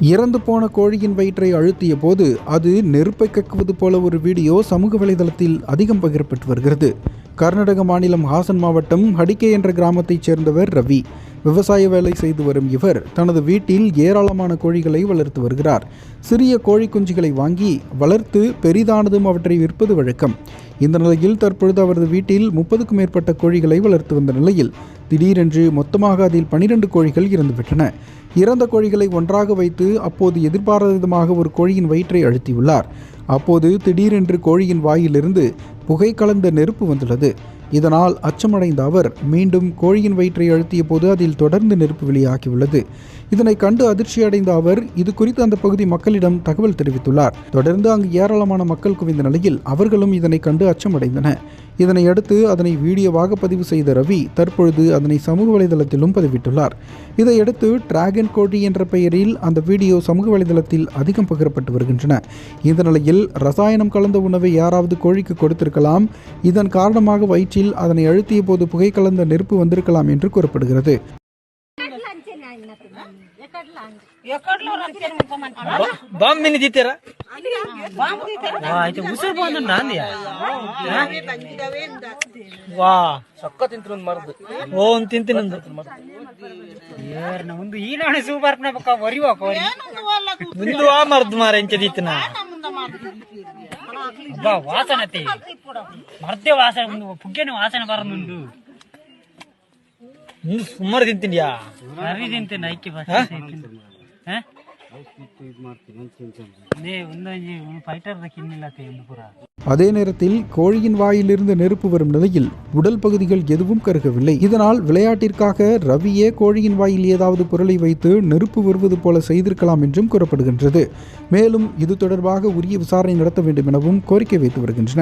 இறந்து போன கோழியின் வயிற்றை அழுத்திய போது அது நெருப்பை கக்குவது போல ஒரு வீடியோ சமூக வலைதளத்தில் அதிகம் பகிரப்பட்டு வருகிறது. கர்நாடக மாநிலம் ஹாசன் மாவட்டம் ஹடிகே என்ற கிராமத்தைச் சேர்ந்தவர் ரவி. விவசாய வேலை செய்து வரும் இவர் தனது வீட்டில் ஏராளமான கோழிகளை வளர்த்து வருகிறார். சிறிய கோழி குஞ்சுகளை வாங்கி வளர்த்து பெரிதானதும் அவற்றை விற்பது வழக்கம். இந்த நிலையில் தற்பொழுது அவரது வீட்டில் முப்பதுக்கும் மேற்பட்ட கோழிகளை வளர்த்து வந்த நிலையில் திடீரென்று மொத்தமாக அதில் பனிரெண்டு கோழிகள் இறந்துவிட்டன. இறந்த கோழிகளை ஒன்றாக வைத்து அப்போது எதிர்பாராத விதமாக ஒரு கோழியின் வயிற்றை அழுத்தியுள்ளார். அப்போது திடீரென்று கோழியின் வாயிலிருந்து புகை கலந்த நெருப்பு வந்துள்ளது. இதனால் அச்சமடைந்த அவர் மீண்டும் கோழியின் வயிற்றை அழுத்திய போது அதில் தொடர்ந்து நெருப்பு வெளியாகியுள்ளது. இதனை கண்டு அதிர்ச்சியடைந்த அவர் இது குறித்து அந்த பகுதி மக்களிடம் தகவல் தெரிவித்துள்ளார். தொடர்ந்து அங்கு ஏராளமான மக்கள் குவிந்த நிலையில் அவர்களும் இதனை கண்டு அச்சமடைந்தன இதனை அடுத்து அதனை வீடியோவாக பதிவு செய்த ரவி தற்பொழுது அதனை சமூக வலைதளத்திலும் பதிவிட்டுள்ளார். இதையடுத்து டிராகன் கோழி என்ற பெயரில் அந்த வீடியோ சமூக வலைதளத்தில் அதிகம் பகிரப்பட்டு வருகின்றன. இந்த நிலையில் ரசாயனம் கலந்த உணவை யாராவது கோழிக்கு கொடுத்திருக்கலாம். இதன் காரணமாக வயிற்றில் அதனை அழுத்திய போது புகை கலந்த நெருப்பு வந்திருக்கலாம் என்று கூறப்படுகிறது. ಬಾಂಬ್ ನಿಂದಿತ್ತೀರಾ ಆಯ್ತು. ಉಸಿರು ವಾ. ಸಕ್ಕ ತಿಂತೀನಿ ಒಂದು ಮರದ್ದು ಓ ಒಂದು ತಿಂತೀನಿ ಒಂದು ಈ ನಾಳೆ ಸೂಪರ್ನ ಪಕ್ಕ ವರಿವಾಕ ವರಿ ಮುಂದು ಆ ವಾಸನತೆ ಮರ್ದೆ ವಾಸನೆ ಒಂದು ಪುಗ್ಗೆನ ವಾಸನೆ ಬರೋದು ಸುಮಾರು ತಿಂತೀನಿ ಸರಿ ತಿಂತೀನಿ. ಐಕ್ಯ ಭಾಷೆ அதே நேரத்தில் கோழியின் வாயிலிருந்து நெருப்பு வரும் நிலையில் உடல் பகுதிகள் எதுவும் கருகவில்லை. இதனால் விளையாட்டிற்காக ரவியே கோழியின் வாயில் ஏதாவது பொருளை வைத்து நெருப்பு வருவது போல செய்திருக்கலாம் என்றும் கூறப்படுகின்றது. மேலும் இது தொடர்பாக உரிய விசாரணை நடத்த வேண்டும் எனவும் கோரிக்கை வைத்து வருகின்றனர்.